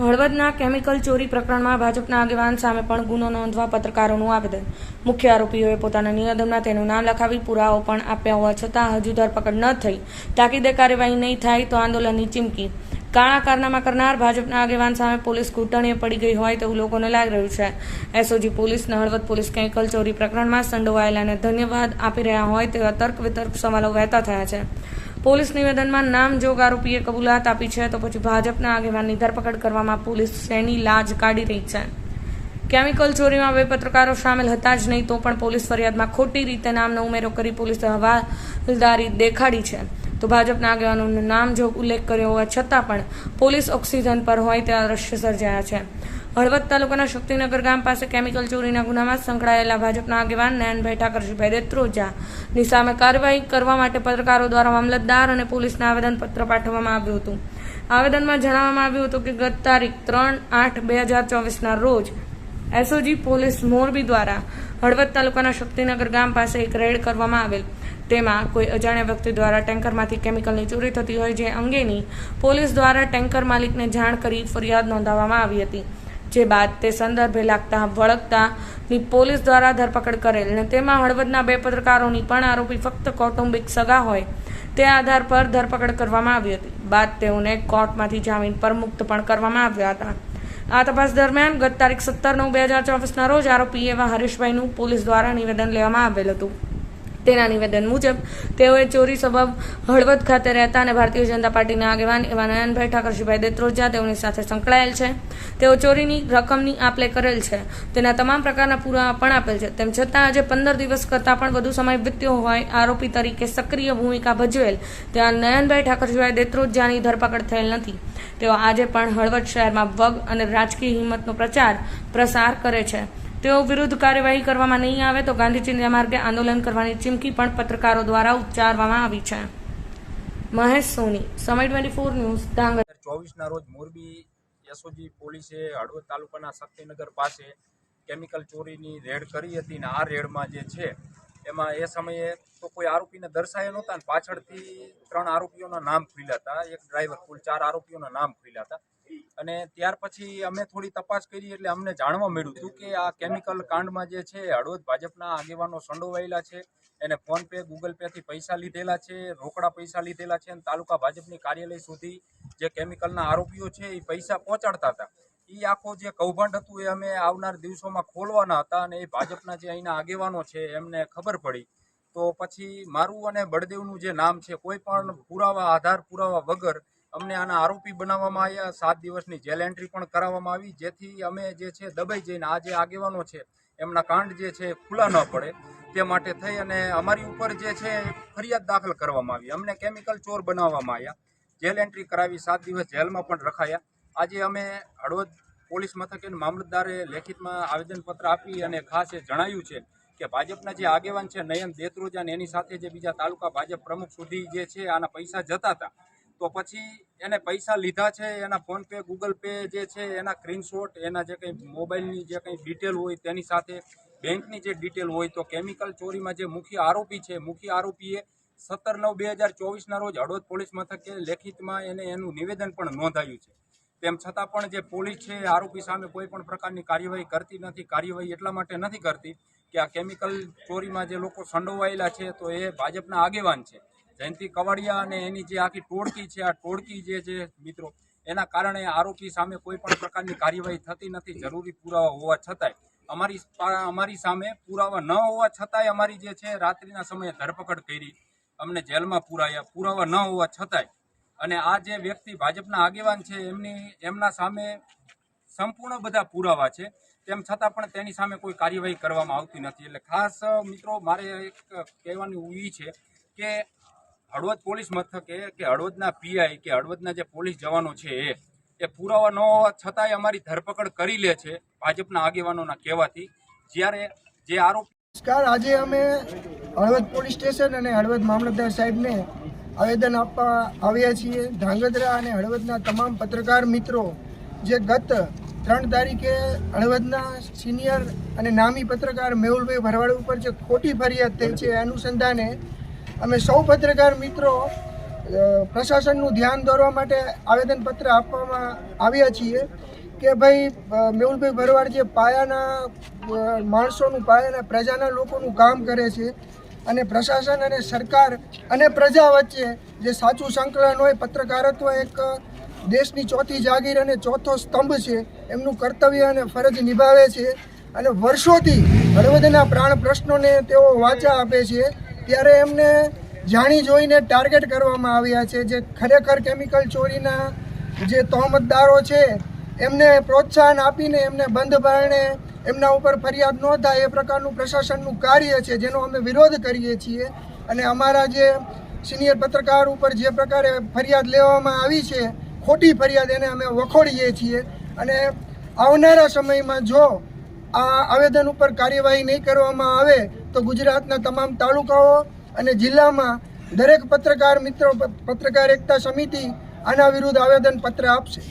હળવદના chemical ચોરી પ્રકરણમાં ભાજપના આગેવાન સામે પણ ગુનો નોંધવા પત્રકારોનું આવેદન. મુખ્ય આરોપીઓએ પોતાના નિવેદનમાં તેનું નામ લખાવી પુરાવો પણ આપ્યા હોવા છતાં હજુ ધરપકડ ન થઈ. તાકીદે કાર્યવાહી નહીં થાય તો આંદોલનની ચીમકી. કાળા કારનામા કરનાર ભાજપના આગેવાન સામે પોલીસ ઘૂંટણીએ પડી ગઈ હોય તેવું લોકોને લાગી રહ્યું છે. એસઓજી પોલીસને હળવદ પોલીસ કેમિકલ ચોરી પ્રકરણમાં સંડોવાયેલાને ધન્યવાદ આપી રહ્યા હોય તેવા તર્ક વિતર્ક સવાલો વહેતા થયા છે. પોલીસ નિવેદનમાં નામ જોગ આરોપીએ કબૂલાત આપી છે, તો પછી ભાજપના આગેવાનની ધરપકડ કરવામાં પોલીસ શેની લાજ કાઢી રહી છે? કેમિકલ ચોરીમાં બે પત્રકારો સામેલ હતા જ નહીં, તો પણ પોલીસ ફરિયાદમાં ખોટી રીતે નામનો ઉમેરો કરી પોલીસે હવાલદારી દેખાડી છે. તો ભાજપના આગેવાનોનું નામ જો ઉલ્લેખ કર્યો હોવા છતાં પણ પોલીસ ઓક્સિજન પર હોય તેવા દ્રશ્ય સર્જાયા છે. હળવદ તાલુકાના શક્તિનગર ગામ પાસે કેમિકલ ચોરીના ગુનામાં સંકળાયેલા ભાજપના આગેવાન નયનભાઈ ઠાકરજીભાઈ દેત્રોજાની સામે કાર્યવાહી કરવા માટે પત્રકારો દ્વારા મામલતદાર અને પોલીસને આવેદનપત્ર પાઠવવામાં આવ્યું હતું. આવેદનમાં જણાવવામાં આવ્યું હતું કે ગત તારીખ ત્રણ આઠ બે હજાર ચોવીસના રોજ એસઓજી પોલીસ મોરબી દ્વારા હળવદ તાલુકાના શક્તિનગર ગામ પાસે એક રેડ કરવામાં આવેલ. તેમાં કોઈ અજાણ્યા વ્યક્તિ દ્વારા ટેન્કરમાંથી કેમિકલની ચોરી થતી હોય જે અંગેની પોલીસ દ્વારા ટેન્કર માલિકને જાણ કરી ફરિયાદ નોંધાવવામાં આવી હતી. જે બાદ તે સંદર્ભે લાગતા વળગતાની પોલીસ દ્વારા ધરપકડ કરેલ અને તેમાં હળવદના બે પત્રકારોની પણ આરોપી ફક્ત કૌટુંબિક સગા હોય તે આધાર પર ધરપકડ કરવામાં આવી હતી. બાદ તેઓને કોર્ટમાંથી જામીન પર મુક્ત પણ કરવામાં આવ્યા હતા. આ તપાસ દરમિયાન ગત તારીખ સત્તર નવ બે હજાર ચોવીસના રોજ આરોપી એવા હરીશભાઈનું પોલીસ દ્વારા નિવેદન લેવામાં આવેલ હતું. તેના નિવેદન મુજબ, તેઓએ ચોરી સબબ હળવદ ખાતે રહેતા અને ભારતીય જનતા પાર્ટીના આગેવાન એવા નયનભાઈ ઠાકરજીભાઈ દેત્રોજા તેઓની સાથે સંકળાયેલ છે. તેઓ ચોરીની રકમની આપ લે કરેલ છે. તેના તમામ પ્રકારના પુરાવા પણ આપેલ છે. તેમ છતાં આજે પંદર દિવસ કરતાં પણ વધુ સમય વીત્યો હોય આરોપી તરીકે સક્રિય ભૂમિકા ભજવેલ ત્યાં નયનભાઈ ઠાકરજીભાઈ દેત્રોજાની ધરપકડ થયેલ નથી. તેઓ આજે પણ હળવદ શહેરમાં વગ અને રાજકીય હિંમતનો પ્રચાર પ્રસાર કરે છે. તેઓ વિરુદ્ધ કાર્યવાહી કરવામાં નહીં આવે તો ગાંધીજીના માર્ગે આંદોલન કરવાની ચીમકી પણ પત્રકારો દ્વારા ઉચ્ચારવામાં આવી છે. મહેશ સોની, સમય ટ્વેન્ટી ફોર ન્યૂઝ ધાંગર ચોવીસના રોજ મોરબી એસઓજી પોલીસે હળવદ તાલુકાના શક્તિનગર પાસે કેમિકલ ચોરીની રેડ કરી હતી ને આ રેડમાં જે છે, એમાં એ સમયે તો કોઈ આરોપીને દર્શાયા નહોતા ને પાછળથી ત્રણ આરોપીઓના નામ ખુલ્યા હતા. એક ડ્રાઈવર કુલ ચાર આરોપીઓના નામ ખુલ્યા હતા. અને ત્યાર પછી અમે થોડી તપાસ કરી એટલે અમને જાણવા મળ્યું હતું કે આ કેમિકલ કાંડમાં જે છે, હળવદ ભાજપના આગેવાનો સંડોવાયેલા છે, એને ફોન પે, ગૂગલ પેથી પૈસા લીધેલા છે, રોકડા પૈસા લીધેલા છે અને તાલુકા ભાજપની કાર્યાલય સુધી જે કેમિકલના આરોપીઓ છે એ પૈસા પહોંચાડતા હતા. એ આખો જે કૌભાંડ હતું એ અમે આવનાર દિવસોમાં ખોલવાના હતા અને એ ભાજપના જે અહીંના આગેવાનો છે એમને ખબર પડી. તો પછી મારું અને બળદેવનું જે નામ છે, કોઈ પણ પુરાવા, આધાર પુરાવા વગર અમને આના આરોપી બનાવવામાં આવ્યા. સાત દિવસની જેલ એન્ટ્રી પણ કરાવવામાં આવી, જેથી અમે જે છે દબાઈ જઈને આ જે આગેવાનો છે, એમના કાંડ જે છે ખુલ્લા ન પડે. તે માટે થઈ અને અમારી ઉપર જે છે ફરિયાદ દાખલ કરવામાં આવી. અમને કેમિકલ ચોર બનાવવામાં આવ્યા. જેલ એન્ટ્રી કરાવી સાત દિવસ જેલમાં પણ રખાયા. આજે અમે હળવદ પોલીસ મથકે મામલતદારે લેખિતમાં આવેદનપત્ર આપી અને ખાસ એ જણાવ્યું છે કે ભાજપના જે આગેવાન છે, નયન દેત્રોજા અને એની સાથે જે બીજા તાલુકા ભાજપ પ્રમુખ સુધી જે છે આના પૈસા જતા હતા તો પછી એને પૈસા લીધા છે, એના ફોન પે, ગૂગલ પે જે છે, એના સ્ક્રીનશોટ, એના જે કંઈ મોબાઈલની જે કંઈ ડિટેલ હોય તેની સાથે બેંકની જે ડિટેલ હોય તો કેમિકલ ચોરીમાં જે મુખ્ય આરોપી છે, મુખ્ય આરોપીએ સત્તર નવ બે હજાર ચોવીસના રોજ હળવદ પોલીસ મથકે લેખિતમાં એને એનું નિવેદન પણ નોંધાયું છે. તેમ છતાં પણ જે પોલીસ છે, આરોપી સામે કોઈ પણ પ્રકારની કાર્યવાહી કરતી નથી, કાર્યવાહી એટલા માટે નથી કરતી કે આ કેમિકલ ચોરીમાં જે લોકો સંડોવાયેલા છે, તો એ ભાજપના આગેવાન છે. જયંતિ કવાડિયા અને એની જે આખી ટોળકી છે, આ ટોળકી જે છે મિત્રો, એના કારણે આરોપી સામે કોઈ પણ પ્રકારની કાર્યવાહી થતી નથી, જરૂરી પુરાવા હોવા છતાંય. અમારી અમારી સામે પુરાવા ન હોવા છતાંય અમારી જે છે રાત્રિના સમયે ધરપકડ કરી, અમને જેલમાં પુરાયા. પુરાવા ન હોવા છતાંય. અને આ જે વ્યક્તિ ભાજપના આગેવાન છે, એમની, એમના સામે સંપૂર્ણ બધા પુરાવા છે, તેમ છતાં પણ તેની સામે કોઈ કાર્યવાહી કરવામાં આવતી નથી. એટલે ખાસ, મિત્રો, મારે એક કહેવાનું એ છે કે હળવદ પોલીસ મથકે કે હળવદના પીઆઈ કે હળવદના જે પોલીસ જવાનો છે એ એ પુરાવા ન હોવા છતાંય અમારી ધરપકડ કરી લે છે ભાજપના આગેવાનોના કહેવાથી. જ્યારે જે આરોપી નમસ્કાર, આજે અમે હળવદ પોલીસ સ્ટેશન અને હળવદ મામલતદાર સાહેબને આવેદન આપવા આવ્યા છીએ. ધ્રાંગધ્રા અને હળવદના તમામ પત્રકાર મિત્રો, જે ગત ત્રણ તારીખે હળવદના સિનિયર અને નામી પત્રકાર મેહુલભાઈ ભરવાડ ઉપર જે ખોટી ફરિયાદ થઈ છે અનુસંધાને અમે સૌ પત્રકાર મિત્રો પ્રશાસનનું ધ્યાન દોરવા માટે આવેદનપત્ર આપવામાં આવ્યા છીએ કે ભાઈ મેહુલભાઈ ભરવાડ જે પાયાના માણસોનું પાયાના, પ્રજાના લોકોનું કામ કરે છે અને પ્રશાસન અને સરકાર અને પ્રજા વચ્ચે જે સાચું સંકલન હોય, પત્રકારત્વ એક દેશની ચોથી જાગીર અને ચોથો સ્તંભ છે, એમનું કર્તવ્ય અને ફરજ નિભાવે છે અને વર્ષોથી હળવદના પ્રાણ પ્રશ્નોને તેઓ વાચા આપે છે. ત્યારે એમને જાણી જોઈને ટાર્ગેટ કરવામાં આવ્યા છે જે ખરેખર કેમિકલ ચોરીના જે તહોમતદારો છે, એમને પ્રોત્સાહન આપીને એમને બંધ બારણે એમના ઉપર ફરિયાદ ન થાય એ પ્રકારનું પ્રશાસનનું કાર્ય છે, જેનો અમે વિરોધ કરીએ છીએ. અને અમારા જે સિનિયર પત્રકાર ઉપર જે પ્રકારે ફરિયાદ લેવામાં આવી છે, ખોટી ફરિયાદ એને અમે વખોડીએ છીએ. અને આવનારા સમયમાં જો આ આવેદન ઉપર કાર્યવાહી નહીં કરવામાં આવે તો ગુજરાતના તમામ તાલુકાઓ અને જિલ્લામાં દરેક પત્રકાર મિત્રો, પત્રકાર એકતા સમિતિ આના વિરુદ્ધ આવેદન પત્ર આપશે.